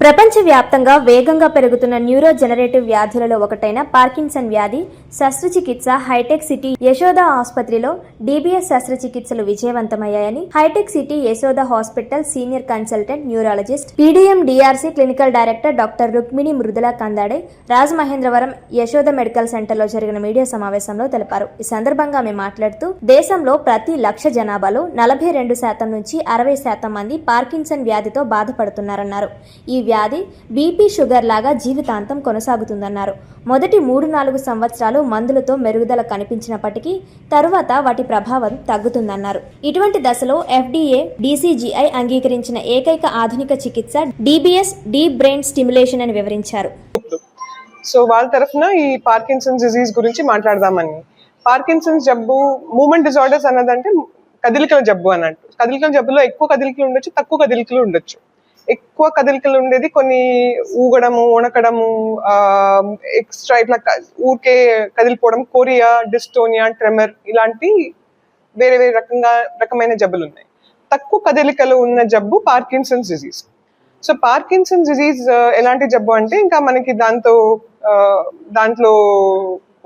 ప్రపంచవ్యాప్తంగా వేగంగా పెరుగుతున్న న్యూరో జనరేటివ్ వ్యాధులలో ఒకటైన పార్కిన్సన్ వ్యాధి శస్త్రచికిత్స హైటెక్ సిటీ యశోద ఆసుపత్రిలో డీబీఎస్ శస్త్రచికిత్సలు విజయవంతమయ్యాయని hitech City Yashoda hospital senior consultant neurologist PDM DRC clinical director doctor Rukmini Mridula Kandade Rajamahendravaram Yashoda medical సెంటర్లో జరిగిన మీడియా సమావేశంలో తెలిపారు. ఈ సందర్భంగా ఆమె మాట్లాడుతూ దేశంలో ప్రతి లక్ష జనాభాలో నలభై రెండు శాతం నుంచి అరవై శాతం మంది పార్కిన్సన్ వ్యాధితో బాధపడుతున్నారన్నారు. ఈ వ్యాధి బీపీ షుగర్ లాగా జీవితాంతం కొనసాగుతుందన్నారు. మొదటి మూడు నాలుగు సంవత్సరాలు మందులతో మెరుగుదల కనిపించినప్పటికీ తరువాత వాటి ప్రభావం తగ్గుతుందన్నారు. ఇటువంటి దశలో ఎఫ్డీఏ డీసీజీఐ అంగీకరించిన ఏకైక ఆధునిక చికిత్స డీబీఎస్ డీప్ బ్రెయిన్ స్టిమ్యులేషన్ అని వివరించారు. సో వాళ్ళ తరఫున ఈ పార్కిన్సన్స్ డిజీజ్ గురించి మాట్లాడదామని. పార్కిన్సన్స్ జబ్బు మూమెంట్ డిజార్డర్స్ అన్నదంటే కదిలికల జబ్బు అన్నట్టు. కదిలికల జబ్బులో ఎక్కువ కదిలికలు ఉండొచ్చు తక్కువ కదిలికలు ఉండొచ్చు. ఎక్కువ కదలికలు ఉండేది కొన్ని ఊగడము వణకడము ఎక్స్ట్రా ఇట్లా ఊరికే కదిలిపోవడం కోరియా డిస్టోనియా ట్రెమర్ ఇలాంటి వేరే వేరే రకంగా రకమైన జబ్బులు ఉన్నాయి తక్కువ కదలికలు ఉన్న జబ్బు Parkinson's disease so Parkinson disease ఎలాంటి జబ్బు అంటే ఇంకా మనకి దాంతో దాంట్లో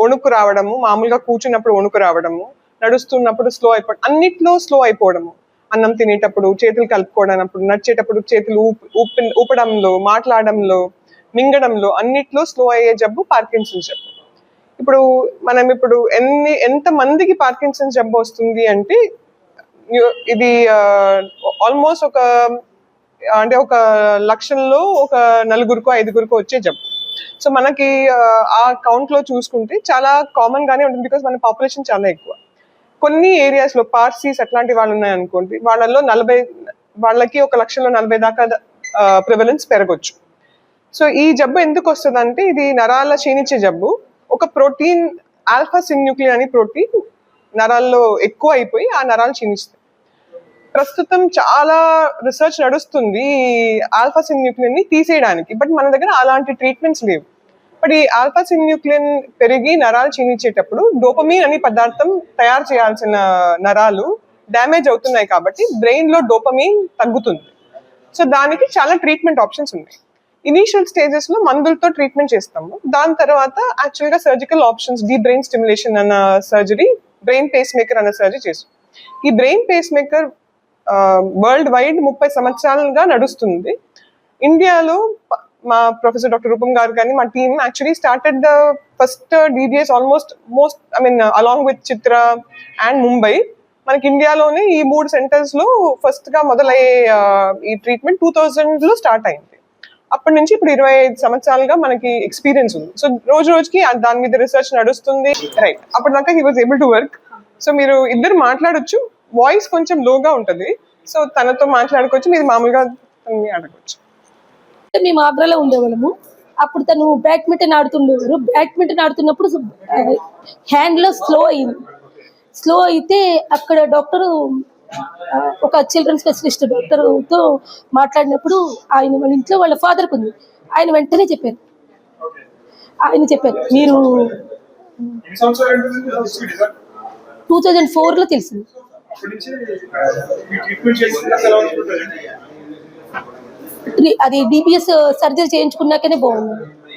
వణుకు రావడము మామూలుగా కూర్చున్నప్పుడు వణుకు రావడము నడుస్తున్నప్పుడు స్లో అయిపోవడం అన్నిట్లో స్లో అయిపోవడము. అన్నం తినేటప్పుడు చేతులు కలుపుకోవడానికి నడిచేటప్పుడు చేతులు ఊపి ఊపడంలో మాట్లాడడంలో మింగడంలో అన్నిట్లో స్లో అయ్యే జబ్బు పార్కిన్సన్ జబ్బు. ఇప్పుడు మనం ఇప్పుడు ఎన్ని ఎంత మందికి పార్కిన్సన్ జబ్బు వస్తుంది అంటే ఇది ఆల్మోస్ట్ ఒక అంటే ఒక లక్షల్లో ఒక నలుగురికో ఐదుగురికో వచ్చే జబ్బు. సో మనకి ఆ, కౌంట్లో చూసుకుంటే చాలా కామన్ గానే ఉంటుంది బికాస్ మన పాపులేషన్ చాలా ఎక్కువ. కొన్ని ఏరియాస్లో పార్సీస్ అట్లాంటి వాళ్ళు ఉన్నాయనుకోండి వాళ్ళల్లో నలభై వాళ్ళకి ఒక లక్షలో నలభై దాకా ప్రివలెన్స్ పెరగొచ్చు. సో ఈ జబ్బు ఎందుకు వస్తుంది అంటే ఇది నరాల క్షీణించే జబ్బు. ఒక ప్రోటీన్ ఆల్ఫా సిన్యూక్లియర్ అని ప్రోటీన్ నరాల్లో ఎక్కువ అయిపోయి ఆ నరాలు క్షీణిస్తాయి. ప్రస్తుతం చాలా రీసెర్చ్ నడుస్తుంది ఆల్ఫా సిన్యూక్లియన్ని తీసేయడానికి బట్ మన దగ్గర అలాంటి ట్రీట్మెంట్స్ లేవు. అప్పటి ఆల్ఫా సిన్యూక్లియన్ పెరిగి నరాలు క్షీణించేటప్పుడు డోపమీన్ అనే పదార్థం తయారు చేయాల్సిన నరాలు డ్యామేజ్ అవుతున్నాయి కాబట్టి బ్రెయిన్లో డోపమీన్ తగ్గుతుంది. సో దానికి చాలా ట్రీట్మెంట్ ఆప్షన్స్ ఉన్నాయి. ఇనీషియల్ స్టేజెస్లో మందులతో ట్రీట్మెంట్ చేస్తాము. దాని తర్వాత యాక్చువల్గా surgical options deep brain stimulation అన్న సర్జరీ బ్రెయిన్ పేస్ మేకర్ అన్న సర్జరీ చేస్తాం. ఈ brain pacemaker worldwide ముప్పై సంవత్సరాలుగా నడుస్తుంది. ఇండియాలో మా ప్రొఫెసర్ డాక్టర్ రూపం గారు కానీ మా team actually started the first DBS almost most I mean along with Chitra and Mumbai మనకి ఇండియాలోనే ఈ మూడు సెంటర్స్లో ఫస్ట్గా మొదలయ్యే uh, ఈ ట్రీట్మెంట్ టూ థౌజండ్లో స్టార్ట్ అయింది. అప్పటి నుంచి ఇప్పుడు ఇరవై ఐదు సంవత్సరాలుగా మనకి ఎక్స్పీరియన్స్ ఉంది. సో రోజు రోజుకి దాని మీద రీసెర్చ్ నడుస్తుంది. రైట్ అప్పటిదాకా he was able to work so మీరు ఇద్దరు మాట్లాడొచ్చు. వాయిస్ కొంచెం లోగా ఉంటుంది. సో తనతో మాట్లాడుకోవచ్చు. మీరు మామూలుగా తనని అడగచ్చు. మేము ఆగ్రాలో ఉండేవాళ్ళము. అప్పుడు తను బ్యాడ్మింటన్ ఆడుతుండేవారు. బ్యాడ్మింటన్ ఆడుతున్నప్పుడు హ్యాండ్లో స్లో అయింది. స్లో అయితే అక్కడ డాక్టరు ఒక చిల్డ్రన్ స్పెషలిస్ట్ డాక్టర్తో మాట్లాడినప్పుడు ఆయన వాళ్ళ ఇంట్లో వాళ్ళ ఫాదర్కి ఉంది. ఆయన వెంటనే చెప్పారు. ఆయన చెప్పారు. మీరు టూ థౌజండ్ ఫోర్లో తెలిసింది అప్పటి నుంచి ఆ, ఈ ట్రీట్మెంట్ చేసిన తర్వాత ఉంటుంది ట్రీ- అది డిబిఎస్ సర్జరీ uh, చేయించుకున్నాకనే బాగుంది.